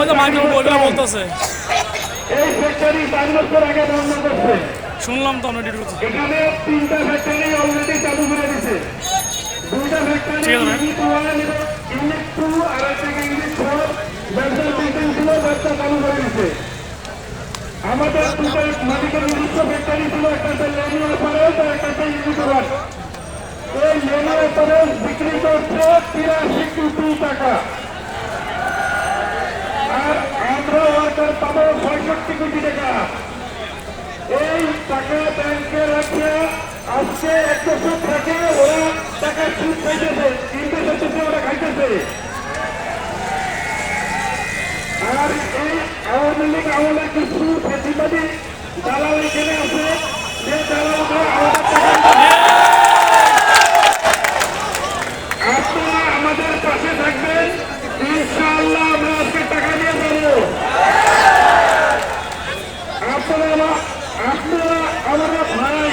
ওই তো এই ফ্যাক্টরি চার বছর আগে বন্ধ শুনলাম তো আমরা ডিটেলস। এখানে তিনটা ফ্যাক্টরি অলরেডি চালু করে দিয়েছে দুইটা ফ্যাক্টরি ইউনিট 1 ইউনিট আর একটা ইউনিট 4 ব্যবসা বিল্ডিং ছিল ব্যবসা চালু করে দিয়েছে আমাদের দুটো মালিকের নিজস্ব ছিল একটা লেনি অপারেট আর একটা ইউনিট 1 এই লেনি বিক্রি করছে পঁয়ষট্টি কোটি টাকা। এই টাকা ব্যাংকে রাখে আজকে এক বছর থেকে ওরা টাকা সুদ খাইতেছে ইন্টারেস্ট হচ্ছে ওরা খাইতেছে। আর এই আওয়ামী লীগ আমলে কিছু প্রতিবাদী দালাল এখানে আছে যে দালালরা আমাদের টাকা আপনারা আমাদের পাশে থাকবেন ইনশাআল্লাহ আমরা আজকে টাকা দিয়ে দেবো আপনারা আপনারা আমাদের ভাই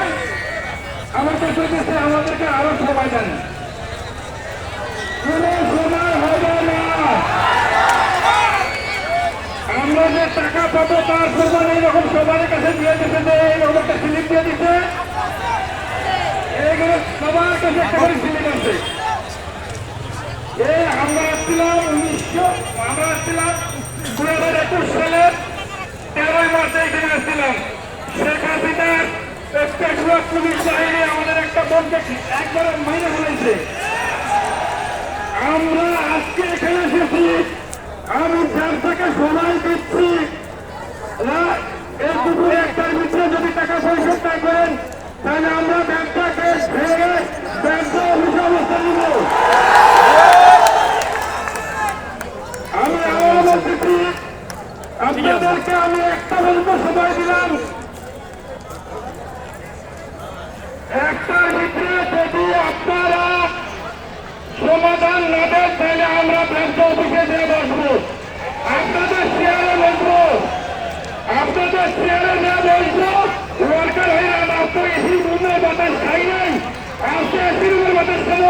আমাদের চব্বিশে আমাদেরকে আরও সময় হবে না। আমরা যে টাকা পাবো তার প্রমাণ সবার কাছে দিয়ে দিতে যে এইরকম একটা সবার কাছে একটা করে আছে। এই আমরা আসছিলাম উনিশশো, আমরা আসছিলাম দু হাজার একুশ সালের তেরোই মাসে এখানে আসছিলাম। শেখ হাসিনার স্পেশাল পুলিশ বাহিনী বন্ধে একবারে মাইনে ফেলেছে আমরা আজকে এখানে এসেছি। আমি যার থেকে সময় দিচ্ছি এই দুপুরে একটার ভিতরে যদি টাকা পরিশোধ না করেন তাহলে আমরা ব্যাংকটাকে ভেঙে ব্যাংকটা অফিসে অবস্থান নিব। আমি আবার বলতেছি আমি একটা পর্যন্ত সময় দিলাম একটার নীতি যদি আপনারা সমাধান না দেন, তাহলে আমরা ব্যাংক অফিসে দিয়ে বসবো। আপনাদের শেয়ারে বসবো। আপনাদের শেয়ারে না বসবো। ওয়ার্কার হয়ে আমরা তো এসি রুমের বাতাস খাই নাই আজকে এসি রুমের বাতাস খাব